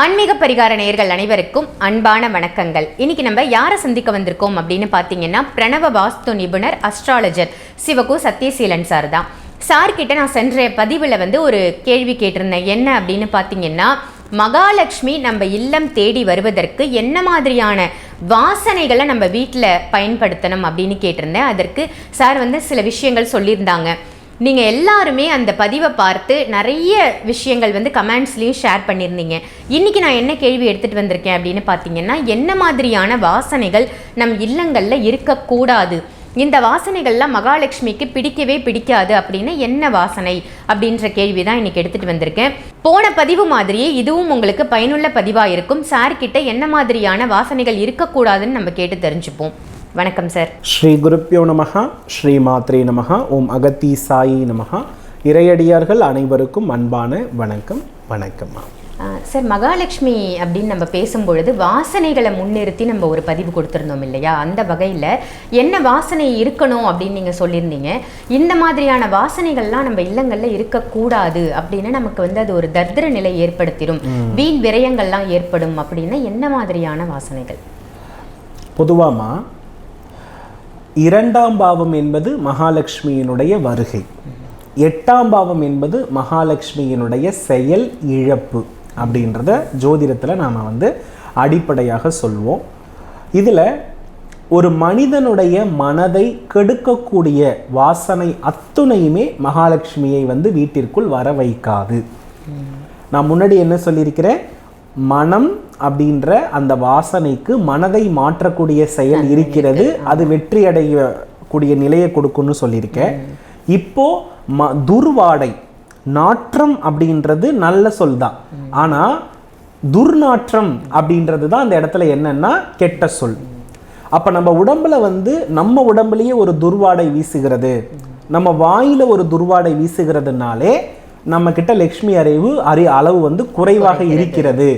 ஆன்மீக பரிகார நேயர்கள் அனைவருக்கும் அன்பான வணக்கங்கள். இன்னைக்கு நம்ம யாரை சந்திக்க வந்திருக்கோம் அப்படின்னு பார்த்தீங்கன்னா பிரணவ வாஸ்து நிபுணர் அஸ்ட்ராலஜர் சிவகு சத்யசீலன் சார் தான். சார் கிட்ட நான் சென்ற பதிவில் வந்து ஒரு கேள்வி கேட்டிருந்தேன். என்ன அப்படின்னு பார்த்தீங்கன்னா மகாலட்சுமி நம்ம இல்லம் தேடி வருவதற்கு என்ன மாதிரியான வாசனைகளை நம்ம வீட்டில் பயன்படுத்தணும் அப்படின்னு கேட்டிருந்தேன். அதற்கு சார் வந்து சில விஷயங்கள் சொல்லியிருந்தாங்க. நீங்கள் எல்லாருமே அந்த பதிவை பார்த்து நிறைய விஷயங்கள் வந்து கமெண்ட்ஸ்லேயும் ஷேர் பண்ணியிருந்தீங்க. இன்றைக்கி நான் என்ன கேள்வி எடுத்துகிட்டு வந்திருக்கேன் அப்படின்னு பார்த்தீங்கன்னா என்ன மாதிரியான வாசனைகள் நம் இல்லங்களில் இருக்கக்கூடாது? இந்த வாசனைகள்லாம் மகாலட்சுமிக்கு பிடிக்கவே பிடிக்காது அப்படின்னு என்ன வாசனை அப்படின்ற கேள்வி தான் இன்றைக்கி எடுத்துகிட்டு வந்திருக்கேன். போன பதிவு மாதிரியே இதுவும் உங்களுக்கு பயனுள்ள பதிவாக இருக்கும். சார்கிட்ட என்ன மாதிரியான வாசனைகள் இருக்கக்கூடாதுன்னு நம்ம கேட்டு தெரிஞ்சுப்போம். வணக்கம் சார் ஸ்ரீ குருப்பியோ நமஹ ஸ்ரீ மாத்ரே நமஹ ஓம் அகத்தி சாயி நமஹ. இறையடியார்கள் அனைவருக்கும் அன்பான வணக்கம் வணக்கம்மா. சார் மகாலட்சுமி அப்படின்னு நம்ம பேசும்பொழுது வாசனைகளை முன்னிறுத்தி நம்ம ஒரு பதிவு கொடுத்துருந்தோம் இல்லையா? அந்த வகையில் என்ன வாசனை இருக்கணும் அப்படின்னு நீங்கள் சொல்லியிருந்தீங்க. இந்த மாதிரியான வாசனைகள்லாம் நம்ம இல்லங்களில் இருக்கக்கூடாது அப்படின்னு நமக்கு வந்து அது ஒரு தர்திர நிலை ஏற்படுத்திடும் வீண் விரயங்கள்லாம் ஏற்படும் அப்படின்னா என்ன மாதிரியான வாசனைகள்? பொதுவாமா இரண்டாம் பாவம் என்பது மகாலட்சுமியினுடைய வருகை. எட்டாம் பாவம் என்பது மகாலட்சுமியினுடைய செயல் இழப்பு அப்படின்றத ஜோதிடத்தில் நாம் வந்து அடிப்படையாக சொல்வோம். இதில் ஒரு மனிதனுடைய மனதை கெடுக்கக்கூடிய வாசனை அத்துணையுமே மகாலட்சுமியை வந்து வீட்டிற்குள் வர வைக்காது. நான் முன்னாடி என்ன சொல்லியிருக்கிறேன்? மனம் அப்படின்ற அந்த வாசனைக்கு மனதை மாற்றக்கூடிய செயல் இருக்கிறது. அது வெற்றி அடையக்கூடிய நிலையை கொடுக்கும்னு சொல்லியிருக்கேன். இப்போ ம துர்வாடை நாற்றம் அப்படின்றது நல்ல சொல் தான். ஆனா துர்நாற்றம் அப்படின்றது தான் அந்த இடத்துல என்னன்னா கெட்ட சொல். அப்ப நம்ம உடம்புல வந்து நம்ம உடம்புலயே ஒரு துர்வாடை வீசுகிறது. நம்ம வாயில ஒரு துர்வாடை வீசுகிறதுனாலே நம்ம கிட்ட லக்ஷ்மி அறிவு அறி அளவு வந்து குறைவாக இருக்கிறது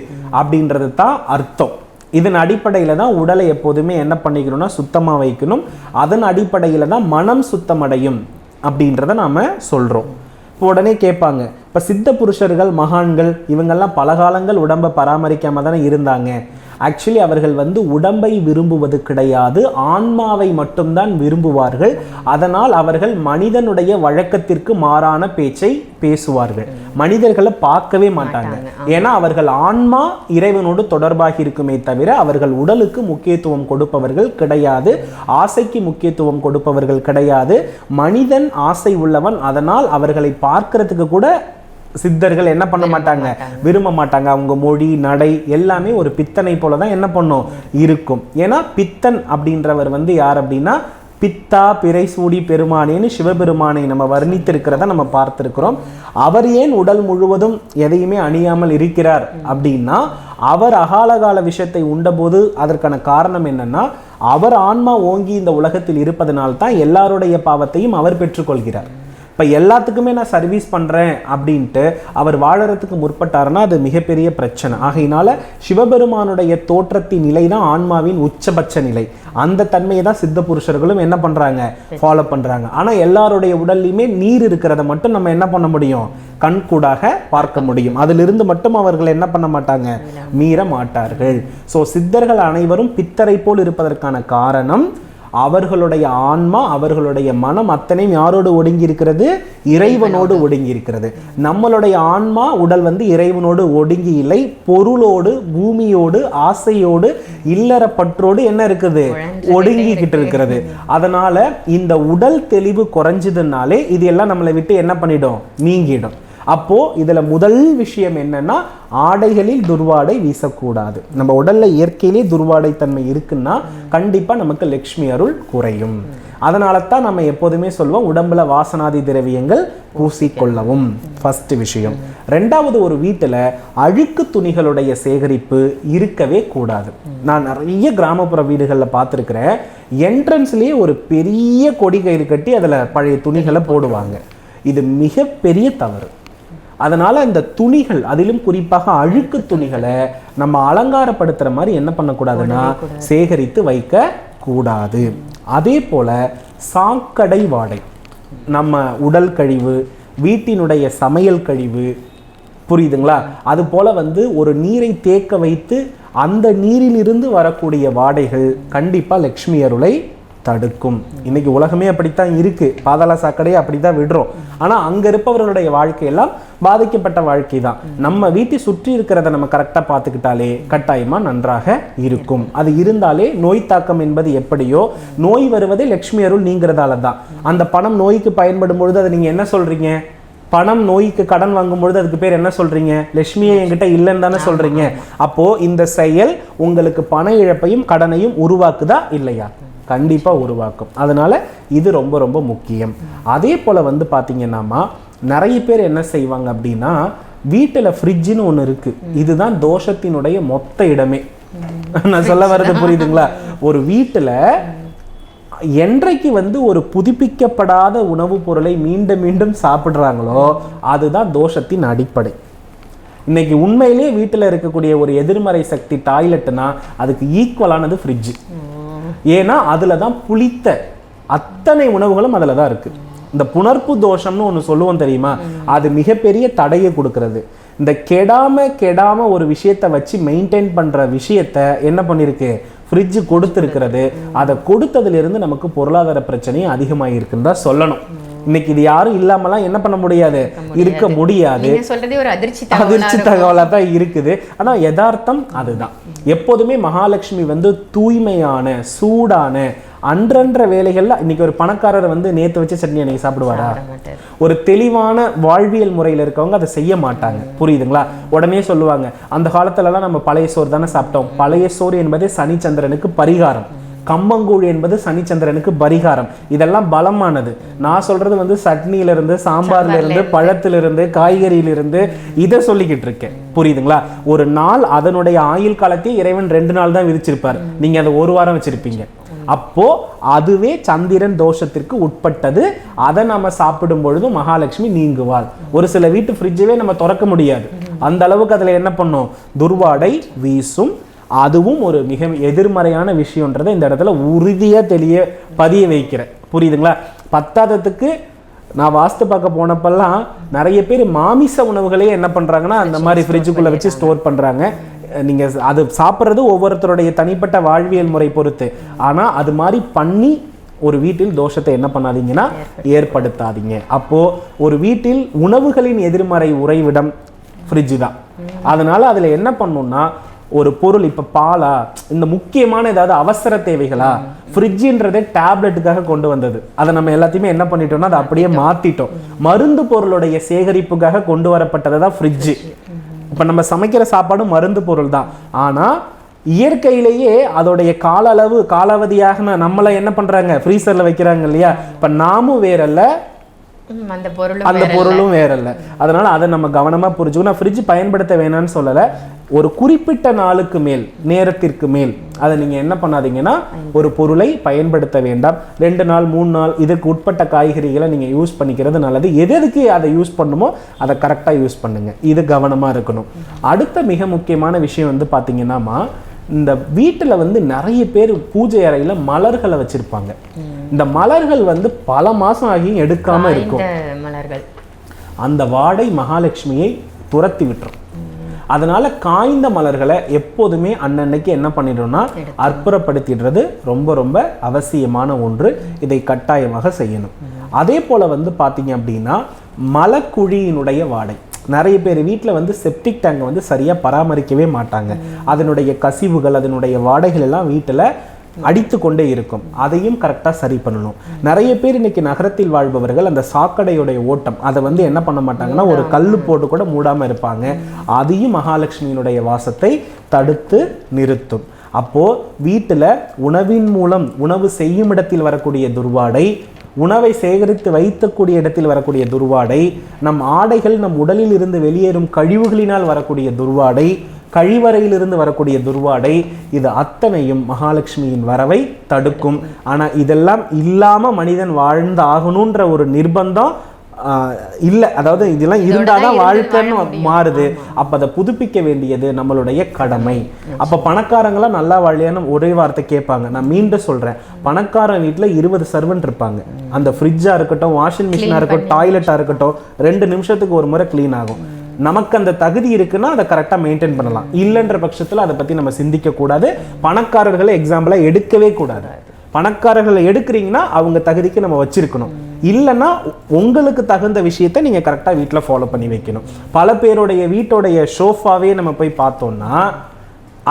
அப்படின்றது தான் அர்த்தம். இதன் அடிப்படையில் தான் உடலை எப்போதுமே என்ன பண்ணிக்கணும்னா சுத்தமாக வைக்கணும். அதன் அடிப்படையில் தான் மனம் சுத்தமடையும் அப்படின்றத நாம சொல்றோம். இப்போ உடனே கேட்பாங்க இப்போ சித்த புருஷர்கள் மகான்கள் இவங்கெல்லாம் பல காலங்கள் உடம்பை பராமரிக்காம தானே இருந்தாங்க. ஆக்சுவலி அவர்கள் வந்து உடம்பை விரும்புவது கிடையாது ஆன்மாவை மட்டும்தான் விரும்புவார்கள். அதனால் அவர்கள் மனிதனுடைய வழக்கத்திற்கு மாறான பேச்சை பேசுவார்கள். மனிதர்களை பார்க்கவே மாட்டாங்க. ஏன்னா அவர்கள் ஆன்மா இறைவனோடு தொடர்பாகி இருக்குமே தவிர அவர்கள் உடலுக்கு முக்கியத்துவம் கொடுப்பவர்கள் கிடையாது ஆசைக்கு முக்கியத்துவம் கொடுப்பவர்கள் கிடையாது. மனிதன் ஆசை உள்ளவன் அதனால் அவர்களை பார்க்கறதுக்கு கூட சித்தர்கள் என்ன பண்ண மாட்டாங்க? விரும்ப மாட்டாங்க. அவங்க மொழி நடை எல்லாமே ஒரு பித்தனை போல தான் என்ன பண்ணும்? இருக்கும். ஏன்னா பித்தன் அப்படின்றவர் வந்து யார் அப்படின்னா பித்தா பிறை சூடி பெருமானேன்னு சிவபெருமானை நம்ம வர்ணித்திருக்கிறத நம்ம பார்த்திருக்கிறோம். அவர் ஏன் உடல் முழுவதும் எதையுமே அணியாமல் இருக்கிறார் அப்படின்னா அவர் அகாலகால விஷயத்தை உண்டபோது அதற்கான காரணம் என்னன்னா அவர் ஆன்மா ஓங்கி இந்த உலகத்தில் இருப்பதனால் தான் எல்லாருடைய பாவத்தையும் அவர் பெற்றுக்கொள்கிறார். இப்போ எல்லாத்துக்குமே நான் சர்வீஸ் பண்ணுறேன் அப்படின்ட்டு அவர் வாழறதுக்கு முற்பட்டாருன்னா அது மிகப்பெரிய பிரச்சனை. ஆகையினால சிவபெருமானுடைய தோற்றத்தின் நிலை தான் ஆன்மாவின் உச்சபட்ச நிலை. அந்த தன்மையை தான் சித்த புருஷர்களும் என்ன பண்ணுறாங்க ஃபாலோ பண்ணுறாங்க ஆனால் எல்லாருடைய உடல்லையுமே நீர் இருக்கிறத மட்டும் நம்ம என்ன பண்ண முடியும்? கண்கூடாக பார்க்க முடியும். அதிலிருந்து மட்டும் அவர்கள் என்ன பண்ண மாட்டாங்க? மீற மாட்டார்கள். ஸோ சித்தர்கள் அனைவரும் பித்தரை போல் இருப்பதற்கான காரணம் அவர்களுடைய ஆன்மா அவர்களுடைய மனம் அத்தனையும் யாரோடு ஒடுங்கி இருக்கிறது இறைவனோடு. ஒடுங்கி இருக்கிறது நம்மளுடைய ஆன்மா உடல் வந்து இறைவனோடு ஒடுங்கி இல்லை. பொருளோடு பூமியோடு ஆசையோடு இல்லற பற்றோடு என்ன இருக்குது? ஒடுங்கிக்கிட்டு இருக்கிறது. அதனால இந்த உடல் தெளிவு குறைஞ்சதுனாலே இது எல்லாம் நம்மளை விட்டு என்ன பண்ணிடும்? நீங்கிடும். அப்போ இதுல முதல் விஷயம் என்னன்னா ஆடைகளில் துர்வாடை வீசக்கூடாது. நம்ம உடல்ல இயற்கையிலே துர்வாடை தன்மை இருக்குன்னா கண்டிப்பா நமக்கு லக்ஷ்மி அருள் குறையும். அதனால தான் நம்ம எப்போதுமே சொல்லுவோம் உடம்புல வாசனாதி திரவியங்கள் பூசிக்கொள்ளவும். ஃபர்ஸ்ட் விஷயம். ரெண்டாவது ஒரு வீட்டில் அழுக்கு துணிகளுடைய சேகரிப்பு இருக்கவே கூடாது. நான் நிறைய கிராமப்புற வீடுகளில் பார்த்துருக்கிறேன் என்ட்ரன்ஸ்லேயே ஒரு பெரிய கொடி கயிறு கட்டி அதில் பழைய துணிகளை போடுவாங்க. இது மிகப்பெரிய தவறு. அதனால இந்த துணிகள் அதிலும் குறிப்பாக அழுக்கு துணிகளை நம்ம அலங்காரப்படுத்துற மாதிரி என்ன பண்ணக்கூடாதுன்னா சேகரித்து வைக்க கூடாது அதே போல சாக்கடை வாடை. நம்ம உடல் கழிவு வீட்டினுடைய சமையல் கழிவு புரியுதுங்களா? அது போல வந்து ஒரு நீரை தேக்க வைத்து அந்த நீரிலிருந்து வரக்கூடிய வாடைகள் கண்டிப்பா லக்ஷ்மி அருளை தடுக்கும். இன்னைக்கு உலகமே அப்படித்தான் இருக்கு. பாதாள சாக்கடையை அப்படித்தான் விடுறோம். ஆனா அங்க இருப்பவர்களுடைய வாழ்க்கையெல்லாம் பாதிக்கப்பட்ட வாழ்க்கை தான் நம்ம வீட்டை சுற்றி இருக்கிறத நம்ம கரெக்டா பார்த்துக்கிட்டாலே கட்டாயமா நன்றாக இருக்கும். அது இருந்தாலே நோய் தாக்கம் என்பது எப்படியோ நோய் வருவதே லக்ஷ்மி அருள் நீங்கிறதால தான் அந்த பணம் நோய்க்கு பயன்படும் பொழுது அதை நீங்க என்ன சொல்றீங்க? பணம் நோய்க்கு கடன் வாங்கும் பொழுது அதுக்கு பேர் என்ன சொல்றீங்க? லட்சுமியை என்கிட்ட இல்லைன்னு தானே சொல்றீங்க. அப்போ இந்த செயல் உங்களுக்கு பண இழப்பையும் கடனையும் உருவாக்குதா இல்லையா? கண்டிப்பா உருவாக்கும். அதனால இது ரொம்ப ரொம்ப முக்கியம். அதே போல வந்து பாத்தீங்கன்னாமா நிறைய பேர் என்ன செய்வாங்க அப்படின்னா வீட்டுல ஃப்ரிட்ஜ்னு ஒண்ணு இருக்கு. இதுதான் தோஷத்தினுடைய மொத்த இடமே. நான் சொல்ல வர்றது புரியுதுங்களா? ஒரு வீட்டுல என்றைக்கு வந்து ஒரு புதுப்பிக்கப்படாத உணவுப் பொருளை மீண்டும் மீண்டும் சாப்பிடுறாங்களோ அதுதான் தோஷத்தின் அடிப்படை. இன்னைக்கு உண்மையிலேயே வீட்டில் இருக்கக்கூடிய ஒரு எதிர்மறை சக்தி டாய்லெட்னா அதுக்கு ஈக்குவலானது ஃப்ரிட்ஜ் ஏன்னா அதில் தான் புளித்த அத்தனை உணவுகளும் அதில் தான் இருக்கு. இந்த புணர்ப்பு தோஷம்னு ஒன்று சொல்லுவோம் தெரியுமா? அது மிகப்பெரிய தடையை கொடுக்கிறது. இந்த கெடாம கெடாம ஒரு விஷயத்தை வச்சு மெயின்டைன் பண்ற விஷயத்த என்ன பண்ணிருக்கு? ஃப்ரிட்ஜ் கொடுத்துருக்கிறது. அதை கொடுத்ததிலிருந்து நமக்கு பொருளாதார பிரச்சனையும் அதிகமாகிருக்குன்னு தான் சொல்லணும். இன்னைக்கு இது யாரும் இல்லாமலாம் என்ன பண்ண முடியாது? இருக்க முடியாது. நீங்க சொல்றதே ஒரு அதிர்ச்சி அதிர்ச்சி தகவலாக தான் இருக்குது. ஆனா யதார்த்தம் அதுதான். எப்போதுமே மகாலட்சுமி வந்து தூய்மையான சூடான அன்றன்ற வேலைகள்ல இன்னைக்கு ஒரு பணக்காரர் வந்து நேத்து வச்ச சட்னி அன்னைக்கு சாப்பிடுவாரா. ஒரு தெளிவான வாழ்வியல் முறையில் இருக்கவங்க அதை செய்ய மாட்டாங்க. புரியுதுங்களா? உடனே சொல்லுவாங்க அந்த காலத்துலலாம் நம்ம பழைய சோறு தானே சாப்பிட்டோம். பழைய சோறு என்பதே சனிச்சந்திரனுக்கு பரிகாரம். கம்பங்கூழ் என்பது சனிச்சந்திரனுக்கு பரிகாரம். இதெல்லாம் பலமானது. நான் சொல்றது வந்து சட்னியில இருந்து சாம்பார்ல இருந்து. பழத்திலிருந்து காய்கறியிலிருந்து இதை சொல்லிக்கிட்டு இருக்கேன். புரியுதுங்களா? ஒரு நாள் அதனுடைய ஆயுள் காலத்தையே இறைவன் ரெண்டு நாள் தான் விதிச்சிருப்பார். நீங்க அதை ஒரு வாரம் வச்சிருப்பீங்க. அப்போ அதுவே சந்திரன் தோஷத்திற்கு உட்பட்டது. அதை நம்ம சாப்பிடும் பொழுது மகாலட்சுமி நீங்குவாள். ஒரு சில வீட்டு ஃப்ரிட்ஜவே நம்ம திறக்க முடியாது. அந்த அளவுக்கு அதுல என்ன பண்ணும்? துர்வாடை வீசும் அதுவும் ஒரு மிக எதிர்மறையான விஷயம்ன்றதை இந்த இடத்துல உறுதியா தெளிய பதிய வைக்கிறேன். புரியுதுங்களா? பத்தாததுக்கு நான் வாஸ்து பார்க்க போனப்பெல்லாம் நிறைய பேர் மாமிச உணவுகளே என்ன பண்றாங்கன்னா அந்த மாதிரி ஃப்ரிட்ஜுக்குள்ள வச்சு ஸ்டோர் பண்றாங்க. நீங்க அது சாப்பிட்றது ஒவ்வொருத்தருடைய தனிப்பட்ட வாழ்வியல் முறை பொறுத்து. ஆனா அது மாதிரி பண்ணி ஒரு வீட்டில் தோஷத்தை என்ன பண்ணாதீங்கன்னா ஏற்படுத்தாதீங்க. அப்போ ஒரு வீட்டில் உணவுகளின் எதிர்மறை உறைவிடம் ஃப்ரிட்ஜ் தான். அதனால அதுல என்ன பண்ணணும்னா ஒரு பொருள் இப்ப பாலா இந்த முக்கியமான ஏதாவது அவசர தேவைகளா? ஃப்ரிட்ஜுன்றதே டேப்லெட்டுக்காக கொண்டு வந்தது. அதை நம்ம எல்லாத்தையுமே என்ன பண்ணிட்டோம்னா அதை அப்படியே மாத்திட்டோம். மருந்து பொருளுடைய சேகரிப்புக்காக கொண்டு வரப்பட்டது தான் ஃப்ரிட்ஜு இப்ப நம்ம சமைக்கிற சாப்பாடு மருந்து பொருள் தான். ஆனா இயற்கையிலேயே அதோடைய கால அளவு காலாவதியாக நம்மள என்ன பண்றாங்க? ஃப்ரீசர்ல வைக்கிறாங்க இல்லையா? இப்ப நாமும் வேறல்ல அந்த பொருளும் அந்த பொருளும் வேறல்ல. அதனால அதை நம்ம கவனமா புரிஞ்சுக்கணும். நான் ஃப்ரிட்ஜ் பயன்படுத்த வேணாம்னு சொல்லல. ஒரு குறிப்பிட்ட நாளுக்கு மேல் நேரத்திற்கு மேல் அதை நீங்க என்ன பண்ணாதீங்கன்னா ஒரு பொருளை பயன்படுத்த வேண்டாம். ரெண்டு நாள் மூணு நாள் இதுக்கு உட்பட்ட காய்கறிகளை நீங்க யூஸ் பண்ணிக்கிறது நல்லது. எது எதுக்கு அதை யூஸ் பண்ணுமோ அதை கரெக்டா யூஸ் பண்ணுங்க. இது கவனமா இருக்கணும். அடுத்த மிக முக்கியமான விஷயம் வந்து பாத்தீங்கன்னாமா இந்த வீட்டுல வந்து நிறைய பேர் பூஜை அறையில மலர்களை வச்சிருப்பாங்க. இந்த மலர்கள் வந்து பல மாசம் ஆகியும் எடுக்காம இருக்கும். மலர்கள். அந்த வாடை மகாலட்சுமியை துரத்தி விட்டுரும். அதனால காய்ந்த மலர்களை எப்போதுமே அன்னன்னைக்கு என்ன பண்ணிடும்னா அற்புறப்படுத்திடுறது ரொம்ப ரொம்ப அவசியமான ஒன்று. இதை கட்டாயமாக செய்யணும். அதே போல வந்து பார்த்தீங்க அப்படின்னா மலக்குழியினுடைய வாடை. நிறைய பேர் வீட்டில் வந்து செப்டிக் டேங்கை வந்து சரியாக பராமரிக்கவே மாட்டாங்க. அதனுடைய கசிவுகள் அதனுடைய வாடைகள் எல்லாம் வீட்டில் அடித்து கொண்டே இருக்கும். அதையும் கரெக்டாக சரி பண்ணணும். நிறைய பேர் இன்னைக்கு நகரத்தில் வாழ்பவர்கள் அந்த சாக்கடையுடைய ஓட்டம் அதை வந்து என்ன பண்ண மாட்டாங்கன்னா ஒரு கல் போட்டு கூட மூடாம இருப்பாங்க. அதையும் மகாலட்சுமியினுடைய வாசத்தை தடுத்து நிறுத்தும். அப்போ வீட்டுல உணவின் மூலம் உணவு செய்யும் இடத்தில் வரக்கூடிய துர்வாடை உணவை சேகரித்து வைத்தக்கூடிய இடத்தில் வரக்கூடிய துர்வாடை நம் ஆடைகள் நம் உடலில் இருந்து வெளியேறும் கழிவுகளினால் வரக்கூடிய துர்வாடை கழிவறையிலிருந்து வரக்கூடிய துர்வாடை இது அத்தனையும் மகாலட்சுமியின் வரவை தடுக்கும். ஆனால் இதெல்லாம் இல்லாமல் மனிதன் வாழ்ந்து ஆகணுன்ற ஒரு நிர்பந்தம் இல்ல. அதாவது இதெல்லாம் இருந்தாதான் இருந்து வாழ்க்கைன்னு. மாறுது. அப்ப அதை புதுப்பிக்க வேண்டியது நம்மளுடைய கடமை. அப்ப பணக்காரங்களாம் நல்லா வாழியான்னு ஒரே வார்த்தை கேட்பாங்க. நான் மீண்டும் சொல்றேன். பணக்காரன் வீட்டுல இருபது சர்வெண்ட் இருப்பாங்க. அந்த ஃப்ரிட்ஜா இருக்கட்டும் வாஷிங் மிஷினா இருக்கட்டும் டாய்லெட்டா இருக்கட்டும் ரெண்டு நிமிஷத்துக்கு ஒரு முறை க்ளீன் ஆகும். நமக்கு அந்த தகுதி இருக்குன்னா அதை கரெக்டாக மெயின்டைன் பண்ணலாம். இல்லைன்ற பட்சத்தில் அதை பற்றி நம்ம சிந்திக்க கூடாது. பணக்காரர்களை எக்ஸாம்பிளாக எடுக்கவே கூடாது. பணக்காரர்களை எடுக்கிறீங்கன்னா அவங்க தகுதிக்கு நம்ம வச்சிருக்கணும். இல்லைன்னா உங்களுக்கு தகுந்த விஷயத்தை நீங்கள் கரெக்டாக வீட்டில் ஃபாலோ பண்ணி வைக்கணும். பல பேருடைய வீட்டோடைய ஷோஃபாவே நம்ம போய் பார்த்தோம்னா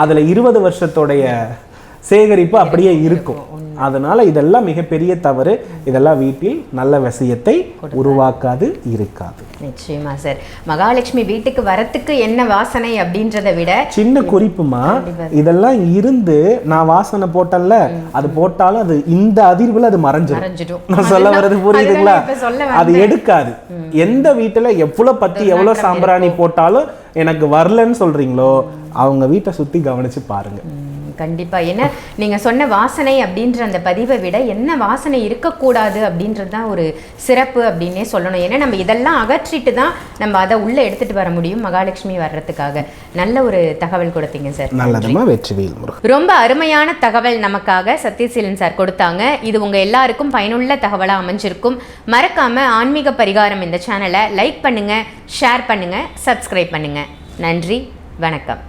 அதில் இருபது வருஷத்தோடைய சேகரிப்பு அப்படியே இருக்கும். அதனால இதெல்லாம் மிகப்பெரிய தவறு. இதெல்லாம் வீட்டில் நல்ல விஷயத்தை உருவாக்காது இருக்காது. நிச்சயமா சார். மகாலட்சுமி வீட்டுக்கு வரத்துக்கு என்ன வாசனை அப்படின்றத விட சின்ன குறிப்புமா இதெல்லாம் இருந்து நான் வாசனை போட்டேன்ல அது போட்டாலும் அது இந்த அதிர்வுல அது மறைஞ்சிடும் நான் சொல்ல வர்றது புரியுதுங்களா? அது எடுக்காது. எந்த வீட்டுல எவ்வளவு பத்தி எவ்வளவு சாம்பிராணி போட்டாலும் எனக்கு வரலன்னு சொல்றீங்களோ அவங்க வீட்டை சுத்தி கவனிச்சு பாருங்க. கண்டிப்பா. என்ன நீங்க சொன்ன வாசனை அப்படின்ற அந்த பதிவை விட என்ன வாசனை இருக்கக்கூடாது அப்படின்றது தான் ஒரு சிறப்பு அப்படின்னே சொல்லணும். ஏன்னா நம்ம இதெல்லாம் அகற்றிட்டு தான் நம்ம அதை உள்ள எடுத்துட்டு வர முடியும் மகாலட்சுமி வர்றதுக்காக. நல்ல ஒரு தகவல் கொடுத்தீங்க சார். நல்லதுமா வெற்றிவேல் முருகன். ரொம்ப அருமையான தகவல் நமக்காக சத்யசீலன் சார் கொடுத்தாங்க. இது உங்க எல்லாருக்கும் பயனுள்ள தகவலா அமைஞ்சிருக்கும். மறக்காம ஆன்மீக பரிகாரம் இந்த சேனலை லைக் பண்ணுங்க ஷேர் பண்ணுங்க சப்ஸ்கிரைப் பண்ணுங்க. நன்றி வணக்கம்.